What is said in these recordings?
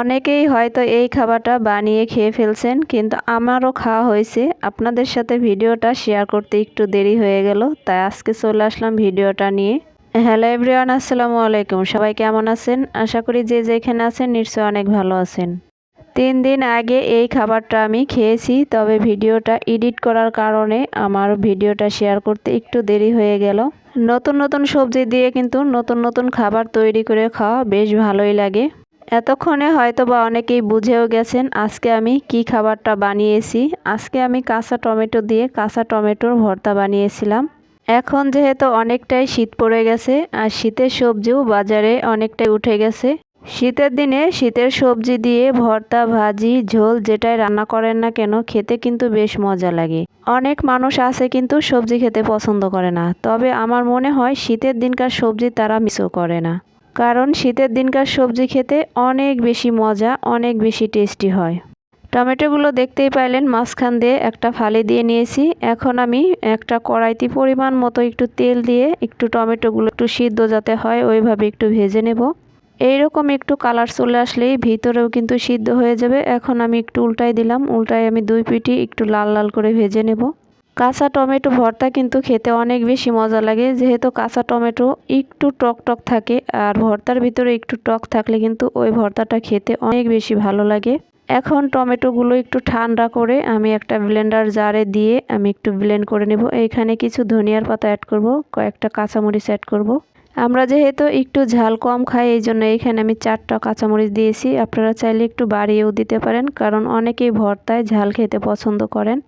অনেকেই হয়তো এই খাবারটা বানিয়ে খেয়ে ফেলছেন, কিন্তু আমারও খাওয়া হয়েছে। আপনাদের সাথে ভিডিওটা শেয়ার করতে একটু দেরি হয়ে গেল, তাই আজকে চলে আসলাম ভিডিওটা নিয়ে। হ্যালো এভরিওয়ান, আসসালামু আলাইকুম। সবাই কেমন আছেন? আশা করি যে যেখানে আছেন নিশ্চয়ই অনেক ভালো আছেন। তিন দিন আগে এই খাবারটা আমি খেয়েছি, তবে ভিডিওটা এডিট করার কারণে আমার ভিডিওটা শেয়ার করতে একটু দেরি হয়ে গেল। নতুন নতুন সবজি দিয়ে কিন্তু নতুন নতুন খাবার তৈরি করে খাওয়া বেশ ভালোই লাগে। এতক্ষণে হয়তো বা অনেকেই বুঝেও গেছেন আজকে আমি কি খাবারটা বানিয়েছি। আজকে আমি কাঁচা টমেটো দিয়ে কাঁচা টমেটোর ভর্তা বানিয়েছিলাম। এখন যেহেতু অনেকটাই শীত পড়ে গেছে আর শীতের সবজিও বাজারে অনেকটাই উঠে গেছে, শীতের দিনে শীতের সবজি দিয়ে ভর্তা, ভাজি, ঝোল যেটাই রান্না করেন না কেন খেতে কিন্তু বেশ মজা লাগে। অনেক মানুষ আছে কিন্তু সবজি খেতে পছন্দ করে না, তবে আমার মনে হয় শীতের দিনকার সবজি তারা মিসও করে না। কারণ শীতের দিনকার সবজি খেতে অনেক বেশি মজা, অনেক বেশি টেস্টি হয়। টমেটোগুলো দেখতেই পাইলেন, মাঝখান দিয়ে একটা ফালি দিয়ে নিয়েছি। এখন আমি একটা কড়াইতে পরিমাণ মতো একটু তেল দিয়ে একটু টমেটোগুলো একটু সিদ্ধ যাতে হয়, ওইভাবে একটু ভেজে নেব। এইরকম একটু কালার চলে আসলেই ভিতরেও কিন্তু সিদ্ধ হয়ে যাবে। এখন আমি একটু উল্টাই দিলাম, উল্টাই আমি দুই পিটি একটু লাল লাল করে ভেজে নেব। কাঁচা টমেটো ভর্তা কিন্তু খেতে অনেক বেশি মজা লাগে। যেহেতু কাঁচা টমেটো একটু টক টক থাকে আর ভর্তার ভিতরে একটু টক থাকলে কিন্তু ওই ভর্তাটা খেতে অনেক বেশি ভালো লাগে। এখন টমেটোগুলো একটু ঠান্ডা করে আমি একটা ব্লেন্ডার জারে দিয়ে আমি একটু ব্লেন্ড করে নেব। এইখানে কিছু ধনিয়ার পাতা অ্যাড করব, কয়েকটা কাঁচামরিচ অ্যাড করব। আমরা যেহেতু একটু ঝাল কম খাই, এই জন্য এইখানে আমি চারটা কাঁচামরিচ দিয়েছি। আপনারা চাইলে একটু বাড়িয়েও দিতে পারেন, কারণ অনেকেই ভর্তায় ঝাল খেতে পছন্দ করেন।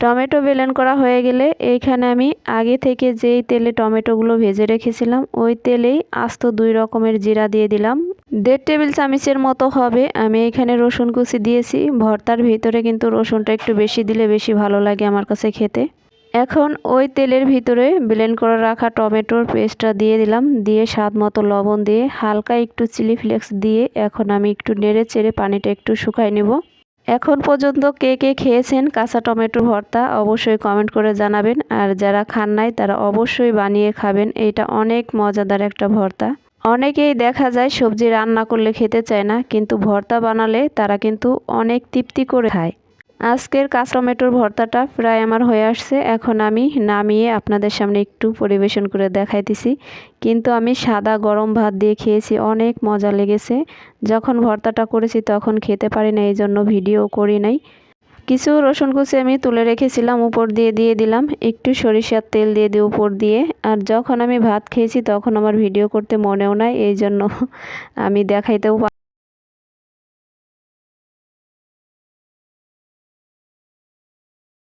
টমেটো বেলেন করা হয়ে গেলে এইখানে আমি আগে থেকে যেই তেলে টমেটোগুলো ভেজে রেখেছিলাম, ওই তেলেই আস্ত দুই রকমের জিরা দিয়ে দিলাম। দেড় টেবিল চামিচের মতো হবে, আমি এখানে রসুন কুচি দিয়েছি। ভর্তার ভিতরে কিন্তু রসুনটা একটু বেশি দিলে বেশি ভালো লাগে আমার কাছে খেতে। এখন ওই তেলের ভিতরে ব্লেন্ড করে রাখা টমেটোর পেস্টটা দিয়ে দিলাম, দিয়ে স্বাদ মতো লবণ দিয়ে হালকা একটু চিলি ফ্লেক্স দিয়ে এখন আমি একটু নেড়ে চেড়ে পানিটা একটু শুকাই নেব। এখন পর্যন্ত কে কে খেয়েছেন কাঁচা টমেটো ভর্তা অবশ্যই কমেন্ট করে জানাবেন। আর যারা খান নাই, তারা অবশ্যই বানিয়ে খাবেন। এটা অনেক মজাদার একটা ভর্তা। অনেকেই দেখা যায় সবজি রান্না করলে খেতে চায় না, কিন্তু ভর্তা বানালে তারা কিন্তু অনেক তৃপ্তি করে খায়। আজকের কাঁচা টমেটোর ভর্তাটা প্রায় আমার হয়ে আসছে। এখন আমি নামিয়ে আপনাদের সামনে একটু পরিবেশন করে দেখাইতেছি। কিন্তু আমি সাদা গরম ভাত দিয়ে খেয়েছি, অনেক মজা লেগেছে। যখন ভর্তাটা করেছি তখন খেতে পারি না এই জন্য ভিডিও করি নাই। কিছু রসুন কুচি আমি তুলে রেখেছিলাম, উপর দিয়ে দিয়ে দিলাম। একটু সরিষার তেল দিয়ে দিই উপর দিয়ে। আর যখন আমি ভাত খেয়েছি তখন আমার ভিডিও করতে মনেও নাই এই জন্য আমি দেখাইতেও